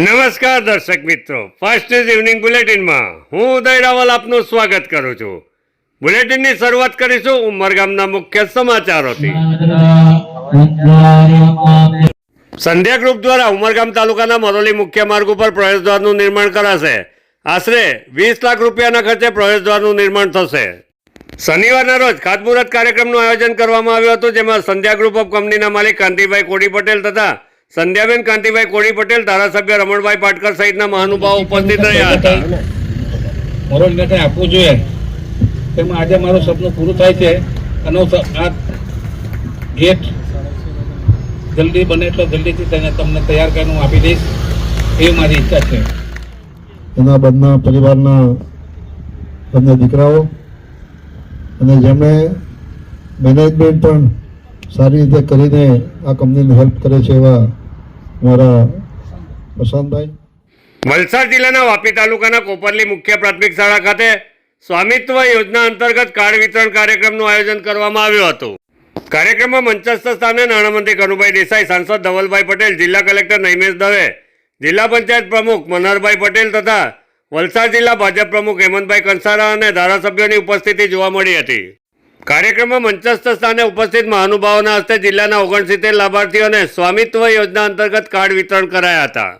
નમસ્કાર દર્શક મિત્રો. ફર્સ્ટ ઇઝ ઇવનિંગ બુલેટિનમાં હું ઉદય રાવલ આપનું સ્વાગત કરું છું. બુલેટિનની શરૂઆત કરીશું ઉમરગામના મુખ્ય સમાચારોથી. સંધ્યા ગ્રુપ દ્વારા ઉમરગામ તાલુકાના મરોલી મુખ્ય માર્ગ ઉપર પ્રવેશદ્વારનું નિર્માણ કરાશે. આશરે વીસ લાખ રૂપિયાના ખર્ચે પ્રવેશદ્વારનું નિર્માણ થશે. શનિવારના રોજ ખાતમુહૂર્ત કાર્યક્રમનું આયોજન કરવામાં આવ્યું હતું, જેમાં સંધ્યા ગ્રુપ ઓફ કંપનીના માલિક કાંતિભાઈ કોડી પટેલ તથા સંધ્યાબેન કાંતિભાઈ કોળી પટેલ ધારાસભ્ય રમણભાઈ પાટકર સહિતના મહાનુભાવો ઉપસ્થિત રહ્યા હતા. મોરલ મેઠાઈ આપવું જોઈએ. તેમાં આજે મારું સપનું પૂરું થાય છે. અને આ ગેટ જલ્દી બને એટલો જલ્દીથી તેને તમને તૈયાર કરીને હું આપી દઈશ. એવી મારી ઈચ્છા છે. એના બંને પરિવારના બંને દીકરાઓ અને જેમણે મેનેજમેન્ટ પણ સારી રીતે કરીને આ કંપનીને હેલ્પ કરે છે એવા મારા પ્રશાંતભાઈ. વલસાડ જિલ્લાના વાપી તાલુકાના કોપરલી મુખ્ય પ્રાથમિક શાળા ખાતે સ્વામિત્વ યોજના અંતર્ગત કાર્ડ વિતરણ કાર્યક્રમનું આયોજન કરવામાં આવ્યું હતું. કાર્યક્રમમાં મંચસ્થ સ્થાને નાણામંત્રી કનુભાઈ દેસાઈ, સાંસદ ધવલભાઈ પટેલ, જિલ્લા કલેક્ટર નૈમેશ દવે, જિલ્લા પંચાયત પ્રમુખ મનહરભાઈ પટેલ તથા વલસાડ જિલ્લા ભાજપ પ્રમુખ હેમંતભાઈ કંસારા અને ધારાસભ્યોની ઉપસ્થિતિ જોવા મળી હતી. કાર્યક્રમમાં મંચસ્થ સ્થાને ઉપસ્થિત મહાનુભાવોના હસ્તે જિલ્લાના ઓગણસિત્તેર લાભાર્થીઓને સ્વામિત્વ યોજના અંતર્ગત કાર્ડ વિતરણ કરાયા હતા.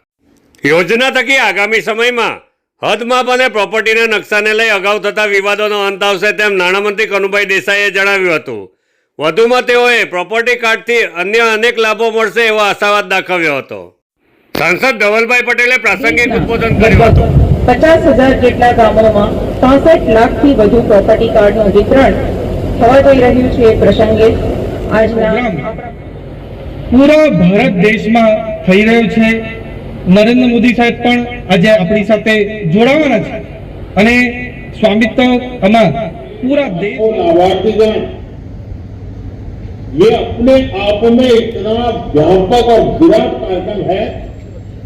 યોજના થકી આગામી સમયમાં હદમાપ અને પ્રોપર્ટીના નકશાને લઈ અગાઉ થતા વિવાદોનો અંત આવશે તેમ નાણામંત્રી કનુભાઈ દેસાઈએ જણાવ્યું હતું. વધુમાં તેઓએ પ્રોપર્ટી કાર્ડથી અન્ય અનેક લાભો મળશે એવો આશાવાદ દાખવ્યો હતો. સાંસદ ધવલભાઈ પટેલે પ્રાસંગિક ઉદબોધન કર્યું હતું. પચાસ હજાર જેટલા ગામોમાં પાસઠ લાખથી વધુ પ્રોપર્ટી કાર્ડનું વિતરણ થવા જઈ રહ્યું છે એ પ્રસંગે આજના પૂરા ભારત દેશમાં થઈ રહ્યું છે નરેન્દ્ર મોદી સાહેબ પણ આજે આપણી સાથે જોડાવાના છે અને સ્વામિત્વ આમાં પૂરા દેશ और लाभार्थीगण ये अपने आप में इतना व्यापक और विराट कार्यक्रम है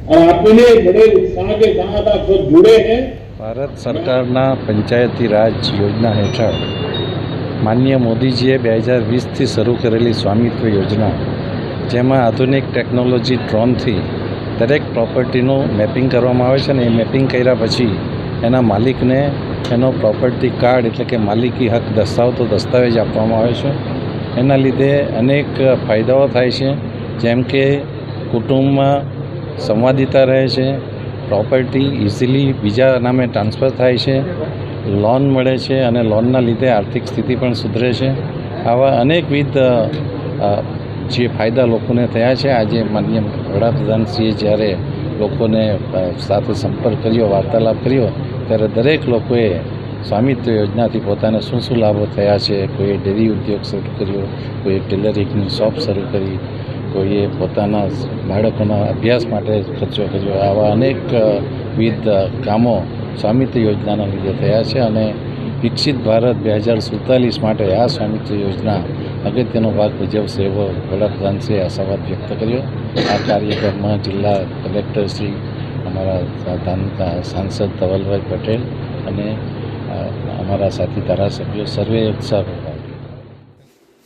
और आप इन्हें बड़े उत्साह के साथ आप सब जुड़े हैं ભારત સરકારના પંચાયતી રાજ યોજના હેઠળ માનનીય મોદીજીએ બે હજાર વીસથી શરૂ કરેલી સ્વામિત્વ યોજના, જેમાં આધુનિક ટેકનોલોજી ડ્રોનથી દરેક પ્રોપર્ટીનું મેપિંગ કરવામાં આવે છે અને એ મેપિંગ કર્યા પછી એના માલિકને એનો પ્રોપર્ટી કાર્ડ એટલે કે માલિકી હક દસ્તાવતો દસ્તાવેજ આપવામાં આવે છે. એના લીધે અનેક ફાયદાઓ થાય છે, જેમ કે કુટુંબમાં સંવાદિતા રહે છે, પ્રોપર્ટી ઇઝીલી બીજા નામે ટ્રાન્સફર થાય છે લોન મળે છે અને લોનના લીધે આર્થિક સ્થિતિ પણ સુધરે છે. આવા અનેકવિધ જે ફાયદા લોકોને થયા છે. આજે માન્ય વડાપ્રધાનશ્રીએ જ્યારે લોકોને સાથે સંપર્ક કર્યો વાર્તાલાપ કર્યો ત્યારે દરેક લોકોએ સ્વામિત્વ યોજનાથી પોતાને શું શું લાભો થયા છે? કોઈએ ડેરી ઉદ્યોગ શરૂ કર્યો કોઈએ ટેલરિંગની શોપ શરૂ કરી કોઈએ પોતાના બાળકોના અભ્યાસ માટે ખર્ચો કર્યો. આવા અનેક અ, વિવિધ અ, કામો સ્વામિત્વ યોજનાના લીધે થયા છે અને વિકસિત ભારત બે હજાર સુડતાલીસ માટે આ સ્વામિત્વ યોજના અગત્યનો ભાગ ભજવશે એવો વડાપ્રધાનશ્રીએ આશાવાદ વ્યક્ત કર્યો. આ કાર્યક્રમમાં જિલ્લા કલેક્ટરશ્રી અમારા સાંસદ ધવલભાઈ પટેલ અને અમારા સાથી ધારાસભ્યો સર્વે ઉત્સાહ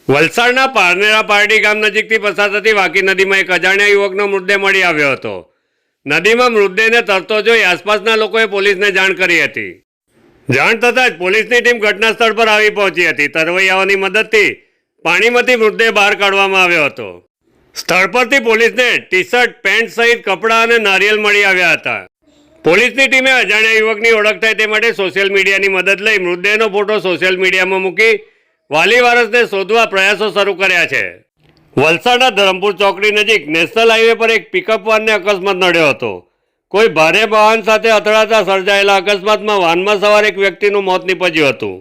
વલસાડના પારનેરા પારડી ગામ નજીકથી પસાર થતી વાકી નદીમાં એક અજાણ્યા યુવકનો મૃતદેહ મળી આવ્યો હતો. નદીમાં મૃતદેહને તરતો જોઈ આસપાસના લોકોએ પોલીસને જાણ કરી હતી. જાણ થતાં જ પોલીસની ટીમ ઘટના સ્થળ પર આવી પહોંચી હતી. તરવૈયાઓની મદદથી પાણીમાંથી મૃતદેહ બહાર કાઢવામાં આવ્યો હતો. સ્થળ પરથી પોલીસને ટી શર્ટ પેન્ટ સહિત કપડાં અને નારિયેલ મળી આવ્યા હતા. પોલીસની ટીમે અજાણ્યા યુવકની ઓળખ થાય તે માટે સોશિયલ મીડિયાની મદદ લઈ મૃતદેહનો ફોટો સોશિયલ મીડિયામાં મૂકી વાલી વારસને શોધવા પ્રયાસો શરૂ કર્યા છે. વલસાડના ધરમપુર ચોકડી નજીક નેશનલ હાઈવે પર એક પિકઅપ વાનને અકસ્માત નડ્યો હતો. કોઈ ભારે વાહન સાથે અથડાતા સર્જાયેલા અકસ્માતમાં વાનમાં સવાર એક વ્યક્તિનું મોત નીપજ્યું હતું.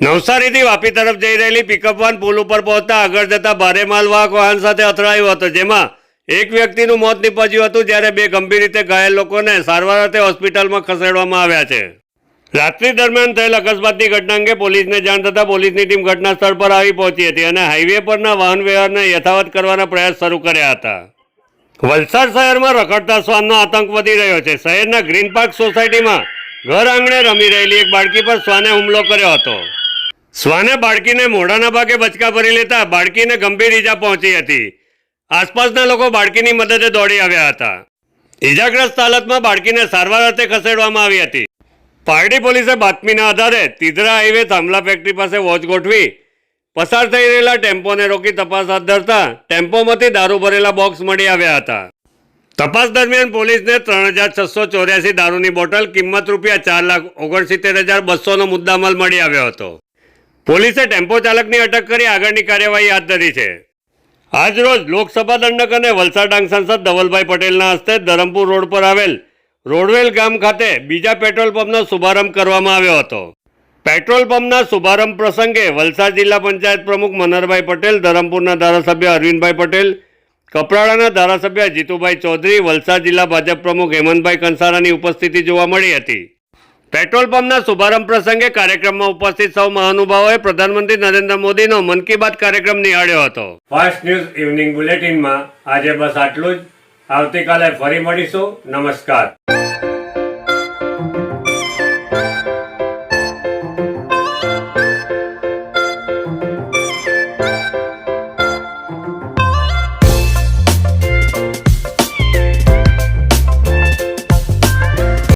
નવસારીથી વાપી તરફ જઈ રહેલી પિકઅપ વાન પુલ ઉપર પહોંચતા આગળ જતા ભારે માલવાહક વાહન સાથે અથડાયું હતું, જેમાં એક વ્યક્તિનું મોત નીપજ્યું હતું, જ્યારે બે ગંભીર રીતે ઘાયલ લોકોને સારવાર અર્થે હોસ્પિટલમાં ખસેડવામાં આવ્યા છે. રાત્રિ દરમિયાન થયેલ અકસ્માતની ઘટના અંગે પોલીસને જાણ થતાં પોલીસની ટીમ ઘટના સ્થળ પર આવી પહોંચી હતી અને હાઈવે પરના વાહન વ્યવહારને યથાવત કરવાના પ્રયાસ શરૂ કર્યા હતા. વલસાડ શહેરમાં રખડતા શ્વાનનો આતંક વધી રહ્યો છે. શહેરના ગ્રીન પાર્ક સોસાયટીમાં ઘર આંગણે રમી રહેલી એક બાળકી પર શ્વાને હુમલો કર્યો હતો. શ્વાને બાળકીને મોઢાના ભાગે બચકા ભરી લેતા બાળકીને ગંભીર ઈજા પહોંચી હતી. આસપાસના લોકો બાળકીની મદદે દોડી આવ્યા હતા. ઇજાગ્રસ્ત હાલતમાં બાળકીને સારવાર અર્થે ખસેડવામાં આવી હતી. પારડી પોલીસે બાતમીના આધારે તિધરા હાઈવે થાંભલા ફેક્ટરી પાસે વોચ ગોઠવી પસાર થઈ રહેલા ટેમ્પોને રોકી તપાસ હાથ ધરતા ટેમ્પોમાંથી દારૂ ભરેલા બોક્સ મળી આવ્યા હતા. તપાસ દરમિયાન પોલીસને ત્રણ હજાર છસો ચોર્યાસી દારૂની બોટલ કિંમત રૂપિયા ચાર લાખ ઓગણસિત્તેર હજાર બસોનો મુદ્દામાલ મળી આવ્યો હતો. પોલીસે ટેમ્પો ચાલકની અટક કરી આગળની કાર્યવાહી હાથ ધરી છે. આજરોજ લોકસભા દંડક અને વલસાડ ડાંગ સાંસદ ધવલભાઈ પટેલના હસ્તે ધરમપુર રોડ પર આવેલ રોડવેલ ગામ ખાતે બીજા પેટ્રોલ પંપનો શુભારંભ કરવામાં આવ્યો હતો. પેટ્રોલ પંપના શુભારંભ પ્રસંગે વલસાડ જિલ્લા પંચાયત પ્રમુખ મનહરભાઈ પટેલ, ધરમપુરના ધારાસભ્ય અરવિંદભાઈ પટેલ, કપરાડાના ધારાસભ્ય જીતુભાઈ ચૌધરી, વલસાડ જિલ્લા ભાજપ પ્રમુખ હેમંતભાઈ કંસારાની ઉપસ્થિતિ જોવા મળી હતી. પેટ્રોલ પંપના શુભારંભ પ્રસંગે કાર્યક્રમમાં ઉપસ્થિત સૌ મહાનુભાવોએ પ્રધાનમંત્રી નરેન્દ્ર મોદીનો મન કી બાત કાર્યક્રમ નિહાળ્યો હતો. ફાસ્ટ ન્યૂઝ ઇવનિંગ બુલેટિનમાં આજે બસ આટલું જ. આવતીકાલે ફરી મળીશું. નમસ્કાર.